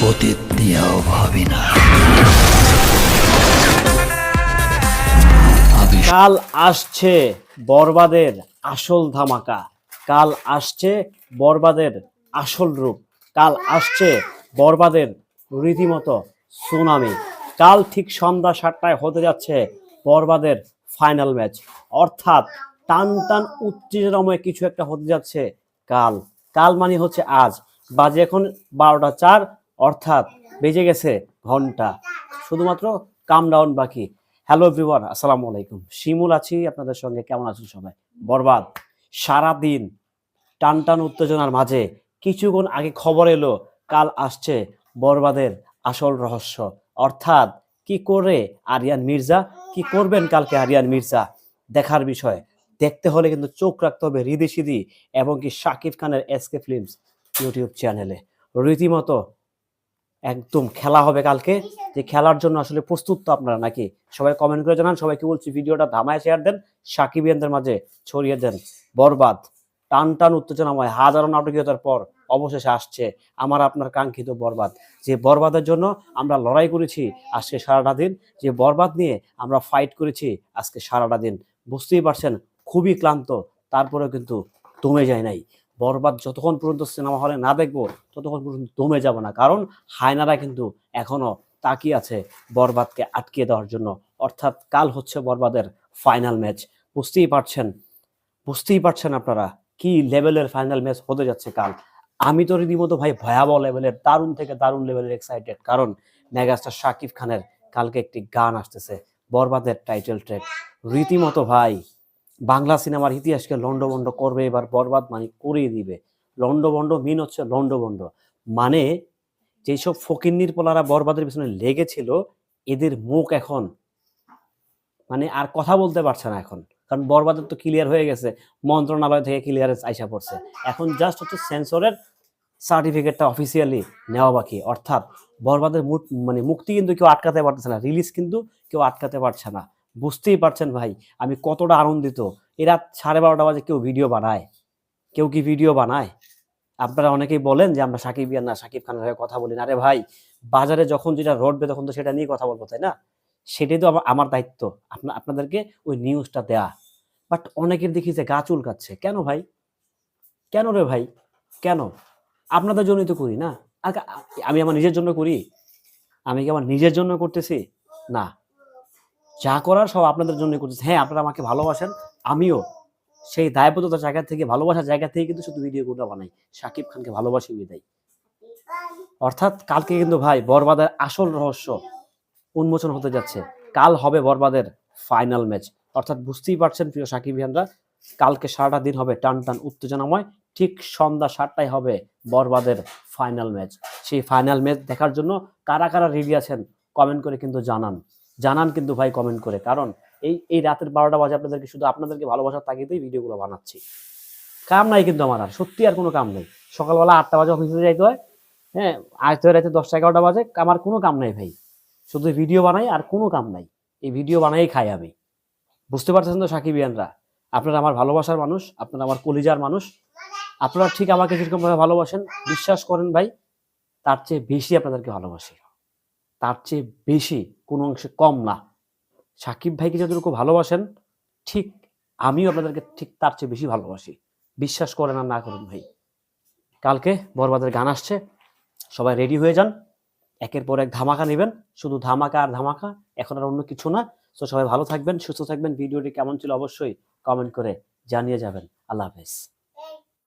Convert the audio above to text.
ভাবি না। কাল আসছে বরবাদের আসল ধামাকা। কাল আসছে বরবাদের আসল রূপ। কাল আসছে বরবাদের রীতিমতো সুনামি। কাল ঠিক সন্ধ্যা সাতটায় হতে যাচ্ছে বরবাদের ফাইনাল ম্যাচ। অর্থাৎ টান টান উত্তেজনাময় কিছু একটা হতে যাচ্ছে কাল। কাল মানে হচ্ছে আজ। বাজে এখন বারোটা চার অর্থাৎ বেজে গেছে ঘণ্টা। শুধুমাত্র কাম ডাউন বাকি। হ্যালো এভরিওয়ান আসসালামু আলাইকুম। শিমুল আছি, আপনাদের সঙ্গে। কেমন আছেন সবাই? বরবাদ। সারা দিন টান টান উত্তেজনার মাঝে কিছুক্ষণ আগে খবর এলো, কাল আসছে বরবাদের আসল রহস্য। অর্থাৎ কি করে আরিয়ান মির্জা, কি করবেন কালকে আরিয়ান মির্জা? দেখার বিষয়। দেখতে হলে কিন্তু চোখ রাখতে হবে হৃদি সিদি এবং কি শাকিব খানের এসকে ফিল্মস ইউটিউব চ্যানেলে। রীতিমতো একদম খেলা হবে কালকে। যে খেলার জন্য আসলে প্রস্তুত তো আপনারা নাকি? সবাই কমেন্ট করে জানান, সবাইকে বলছি ভিডিওটা ধামায় শেয়ার দেন, সাকিব সাকিবিয়ানদের মাঝে ছড়িয়ে দেন, বরবাদ, টান টান উত্তেজনাময়, হাজারো নাটকীয়তার পর অবশেষে আসছে আমার আপনার কাঙ্ক্ষিত বরবাদ। যে বরবাদের জন্য আমরা লড়াই করেছি আজকে সারাটা দিন, যে বরবাদ নিয়ে আমরা ফাইট করেছি আজকে সারাটা দিন। বুঝতেই পারছেন, খুবই ক্লান্ত, তারপরেও কিন্তু দমে যায় নাই। বরবাদ যতক্ষণ পর্যন্ত সিনেমা হলে না দেখব, ততক্ষণ পর্যন্ত দমে যাব না। কারণ হায়নারা কিন্তু এখনও তাকিয়ে আছে বরবাদকে আটকিয়ে দেওয়ার জন্য। অর্থাৎ কাল হচ্ছে বরবাদের ফাইনাল ম্যাচ বুঝতেই পারছেন? বুঝতেই পারছেন আপনারা কি লেভেলের ফাইনাল ম্যাচ হতে যাচ্ছে কাল? আমি তো রীতিমতো ভাই ভয়াবহ লেভেলের দারুণ থেকে দারুণ লেভেলের এক্সাইটেড কারণ মেগাস্টার শাকিব খানের কালকে একটি গান আসতেছে, বরবাদের টাইটেল ট্র্যাক রীতিমতো ভাই বাংলা সিনেমার ইতিহাসকে লন্ডভন্ড করবে, এবার বরবাদ মানে করিয়ে দিবে। লন্ডভন্ড মিন হচ্ছে লন্ডভন্ড মানে যেসব ফকিন্নির পোলারা বরবাদের পিছনে লেগেছিল, এদের মুখ এখন মানে আর কথা বলতে পারছে না এখন। কারণ বরবাদের তো ক্লিয়ার হয়ে গেছে, মন্ত্রণালয় থেকে ক্লিয়ারেন্স আইসা পড়ছে। এখন জাস্ট হচ্ছে সেন্সরের সার্টিফিকেটটা অফিসিয়ালি নেওয়া বাকি। অর্থাৎ বরবাদের মানে মুক্তি কিন্তু কেউ আটকাতে পারতেছে না রিলিজ কিন্তু কেউ আটকাতে পারছে না। বুঝতেই পারছেন ভাই, আমি কতটা আনন্দিত। এরা সাড়ে বারোটা বাজে কেউ ভিডিও বানায়। কেউ কি ভিডিও বানায়? আপনারা অনেকেই বলেন যে আমরা সাকিব ইয়ান না, সাকিব খানের হয়ে কথা বলি না। আরে ভাই, বাজারে যখন যেটা রটবে তখন তো সেটা নিয়ে কথা বলব, তাই না? সেটাই তো আমার- আমার দায়িত্ব। আপনা, আপনাদেরকে ওই নিউজটা দেয়া। বাট অনেকের দেখি যে গা চুলকাচ্ছে। কেন ভাই? কেন রে ভাই? কেন? আপনাদের জন্যই তো করি, না? আর আমি আমার নিজের জন্য করি? আমি কি আমার নিজের জন্য করতেছি? না। যা করার সব আপনাদের জন্য করতেছি হ্যাঁ আপনারা আমাকে ভালোবাসেন, আমিও সেই দায়বদ্ধতার জায়গা থেকে, ভালোবাসার জায়গা থেকে কিন্তু শুধু ভিডিওগুলো বানাই। সাকিব খানকে ভালোবাসি, বিদায়। অর্থাৎ কালকে কিন্তু ভাই বরবাদের আসল রহস্য উন্মোচন হতে যাচ্ছে। কাল হবে বরবাদের ফাইনাল ম্যাচ অর্থাৎ বুঝতেই পারছেন প্রিয় সাকিব ভাইয়ানরা, কালকে সারাটা দিন হবে টান টান উত্তেজনাময়। ঠিক সন্ধ্যা সাতটায় হবে বরবাদের ফাইনাল ম্যাচ সেই ফাইনাল ম্যাচ দেখার জন্য কারা কারা রেডি আছেন কমেন্ট করে কিন্তু জানান। জানান কিন্তু ভাই কমেন্ট করে। কারণ এই এই রাতের বারোটা বাজে আপনাদেরকে শুধু আপনাদেরকে ভালোবাসার তাগিদেই ভিডিওগুলো বানাচ্ছি। কাম নাই কিন্তু আমার আর, সত্যি আর কোনো কাম নেই। সকালবেলা আটটা বাজে অফিসে যাইতে হয় হ্যাঁ আসতে হয় রাতে দশটা এগারোটা বাজে আমার কোনো কাম নাই ভাই। শুধু ভিডিও বানাই আর কোনো কাম নাই। এই ভিডিও বানাই খাই আমি। বুঝতে পারছেন তো সাকিবিয়ানরা? আপনারা আমার ভালোবাসার মানুষ, আপনারা আমার কলিজার মানুষ। আপনারা ঠিক আমাকে যেরকম ভাবে ভালোবাসেন, বিশ্বাস করেন ভাই, তার চেয়ে বেশি আপনাদেরকে ভালোবাসি। তার চেয়ে বেশি কোনো অংশে কম না। সাকিব ভাইকে যতটুকু ভালোবাসেন, ঠিক আমিও আপনাদেরকে ঠিক তার চেয়ে বেশি ভালোবাসি। বিশ্বাস করেন আর না করেন ভাই। কালকে বরবাদের গান আসছে, সবাই রেডি হয়ে যান। একের পর এক ধামাকা নেবেন। শুধু ধামাকা আর ধামাকা, এখন আর অন্য কিছু না। তো সবাই ভালো থাকবেন, সুস্থ থাকবেন। ভিডিওটি কেমন ছিল অবশ্যই কমেন্ট করে জানিয়ে যাবেন। আল্লাহ হাফেজ।